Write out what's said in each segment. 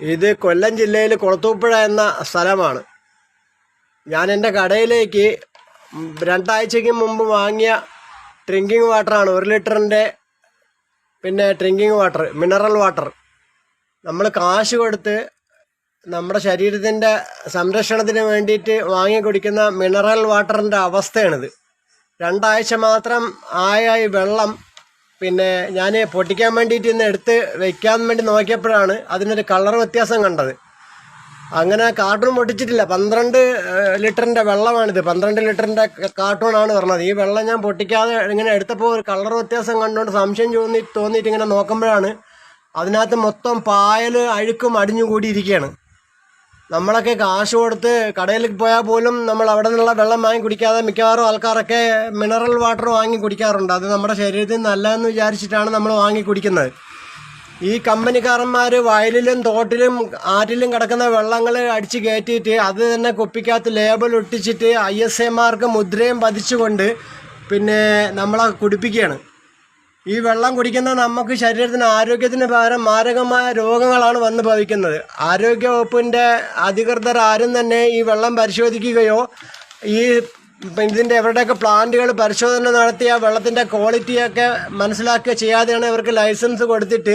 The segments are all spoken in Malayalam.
ഇത് കൊല്ലം ജില്ലയിൽ കുളത്തൂപ്പുഴ എന്ന സ്ഥലമാണ്. ഞാൻ എന്റെ കടയിലേക്ക് രണ്ടാഴ്ചയ്ക്ക് മുമ്പ് വാങ്ങിയ ഡ്രിങ്കിങ് വാട്ടറാണ് ഒരു ലിറ്ററിന്റെ പിന്നെ ഡ്രിങ്കിങ് വാട്ടർ മിനറൽ വാട്ടർ നമ്മൾ കാശ് കൊടുത്ത് നമ്മുടെ ശരീരത്തിന്റെ സംരക്ഷണത്തിന് വേണ്ടിയിട്ട് വാങ്ങി കുടിക്കുന്ന മിനറൽ വാട്ടറിന്റെ അവസ്ഥയാണിത്. രണ്ടാഴ്ച മാത്രം ആയ ഈ വെള്ളം പിന്നെ ഞാൻ പൊട്ടിക്കാൻ വേണ്ടിയിട്ട് ഇന്ന് എടുത്ത് വെക്കാൻ വേണ്ടി നോക്കിയപ്പോഴാണ് അതിനൊരു കളർ വ്യത്യാസം കണ്ടത്. അങ്ങനെ കാർട്ടൂൺ പൊട്ടിച്ചിട്ടില്ല. പന്ത്രണ്ട് ലിറ്ററിന്റെ വെള്ളമാണിത്. പന്ത്രണ്ട് ലിറ്ററിന്റെ കാർട്ടൂണാണ് പറഞ്ഞത്. ഈ വെള്ളം ഞാൻ പൊട്ടിക്കാതെ ഇങ്ങനെ എടുത്തപ്പോൾ ഒരു കളർ വ്യത്യാസം കണ്ടുകൊണ്ട് സംശയം തോന്നി തോന്നിയിട്ട് ഇങ്ങനെ നോക്കുമ്പോഴാണ് അതിനകത്ത് മൊത്തം പായൽ അഴുക്കും അടിഞ്ഞുകൂടിയിരിക്കുകയാണ് നമ്മളൊക്കെ കാശ് കൊടുത്ത് കടയിൽ പോയാൽ പോലും നമ്മൾ അവിടെ നിന്നുള്ള വെള്ളം വാങ്ങി കുടിക്കാതെ മിക്കവാറും ആൾക്കാരൊക്കെ മിനറൽ വാട്ടർ വാങ്ങി കുടിക്കാറുണ്ട്. അത് നമ്മുടെ ശരീരത്തിന് നല്ലതെന്ന് വിചാരിച്ചിട്ടാണ് നമ്മൾ വാങ്ങി കുടിക്കുന്നത്. ഈ കമ്പനിക്കാരന്മാർ വയലിലും തോട്ടിലും ആറ്റിലും കിടക്കുന്ന വെള്ളങ്ങൾ അടിച്ച് കയറ്റിയിട്ട് അത് തന്നെ കുപ്പിക്കകത്ത് ലേബൽ ഒട്ടിച്ചിട്ട് ഐ എസ് എമാർക്ക് മുദ്രയും പതിച്ചുകൊണ്ട് പിന്നെ നമ്മളെ കുടിപ്പിക്കുകയാണ്. ഈ വെള്ളം കുടിക്കുന്ന നമുക്ക് ശരീരത്തിന് ആരോഗ്യത്തിന് പകരം മാരകമായ രോഗങ്ങളാണ് വന്ന് ഭവിക്കുന്നത്. ആരോഗ്യ വകുപ്പിന്റെ അധികൃതർ ആരും തന്നെ ഈ വെള്ളം പരിശോധിക്കുകയോ ഈ ഇതിന്റെ എവിടെയൊക്കെ പ്ലാന്റുകൾ പരിശോധന നടത്തി ആ വെള്ളത്തിന്റെ ക്വാളിറ്റിയൊക്കെ മനസ്സിലാക്കുക ചെയ്യാതെയാണ് ഇവർക്ക് ലൈസൻസ് കൊടുത്തിട്ട്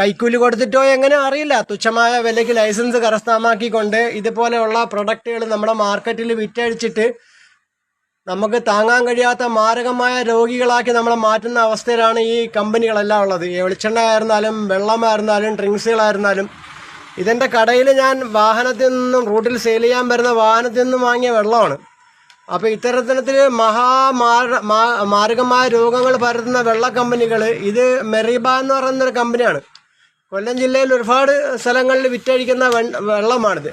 കൈക്കൂലി കൊടുത്തിട്ടോ എങ്ങനെ അറിയില്ല. തുച്ഛമായ വിലയ്ക്ക് ലൈസൻസ് കരസ്ഥമാക്കിക്കൊണ്ട് ഇതുപോലെയുള്ള പ്രൊഡക്റ്റുകൾ നമ്മുടെ മാർക്കറ്റിൽ വിറ്റഴിച്ചിട്ട് നമുക്ക് താങ്ങാൻ കഴിയാത്ത മാരകമായ രോഗികളാക്കി നമ്മളെ മാറ്റുന്ന അവസ്ഥയിലാണ് ഈ കമ്പനികളെല്ലാം ഉള്ളത്. വെളിച്ചെണ്ണ ആയിരുന്നാലും വെള്ളമായിരുന്നാലും ഡ്രിങ്ക്സുകളായിരുന്നാലും. ഇതിന്റെ കടയിൽ ഞാൻ വാഹനത്തിൽ നിന്നും റൂട്ടിൽ സെയിൽ ചെയ്യാൻ വരുന്ന വാഹനത്തിൽ നിന്നും വാങ്ങിയ വെള്ളമാണ്. അപ്പോൾ ഇത്തരത്തിൽ മഹാമാര മാരകമായ രോഗങ്ങൾ പരത്തുന്ന വെള്ള കമ്പനികൾ ഇത് മെറിബ എന്ന് പറയുന്നൊരു കമ്പനിയാണ്. കൊല്ലം ജില്ലയിൽ ഒരുപാട് സ്ഥലങ്ങളിൽ വിറ്റഴിക്കുന്ന വെള്ളമാണിത്.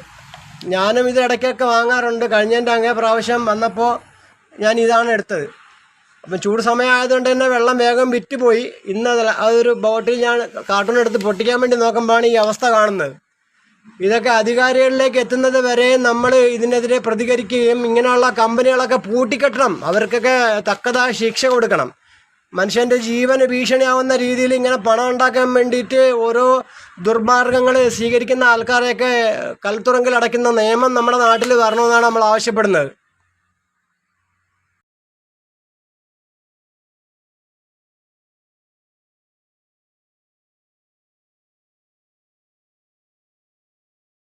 ഞാനും ഇത് ഇടയ്ക്കൊക്കെ വാങ്ങാറുണ്ട്. കഴിഞ്ഞതിന്റെ അങ്ങേ പ്രാവശ്യം വന്നപ്പോൾ ഞാൻ ഇതാണ് എടുത്തത്. അപ്പം ചൂട് സമയമായതുകൊണ്ട് തന്നെ വെള്ളം വേഗം വിറ്റ് പോയി. ഇന്ന് അത് അതൊരു ബോട്ടിൽ ഞാൻ കാർട്ടൂൺ എടുത്ത് പൊട്ടിക്കാൻ വേണ്ടി നോക്കുമ്പോഴാണ് ഈ അവസ്ഥ കാണുന്നത്. ഇതൊക്കെ അധികാരികളിലേക്ക് എത്തുന്നത് വരെ നമ്മൾ ഇതിനെതിരെ പ്രതികരിക്കുകയും ഇങ്ങനെയുള്ള കമ്പനികളൊക്കെ പൂട്ടിക്കെട്ടണം. അവർക്കൊക്കെ തക്കതായ ശിക്ഷ കൊടുക്കണം. മനുഷ്യന്റെ ജീവന് ഭീഷണിയാവുന്ന രീതിയിൽ ഇങ്ങനെ പണം ഉണ്ടാക്കാൻ വേണ്ടിയിട്ട് ഓരോ ദുർമാർഗങ്ങൾ സ്വീകരിക്കുന്ന ആൾക്കാരെയൊക്കെ കൽത്തുറങ്കിൽ അടയ്ക്കുന്ന നിയമം നമ്മുടെ നാട്ടിൽ വരണമെന്നാണ് നമ്മൾ ആവശ്യപ്പെടുന്നത്.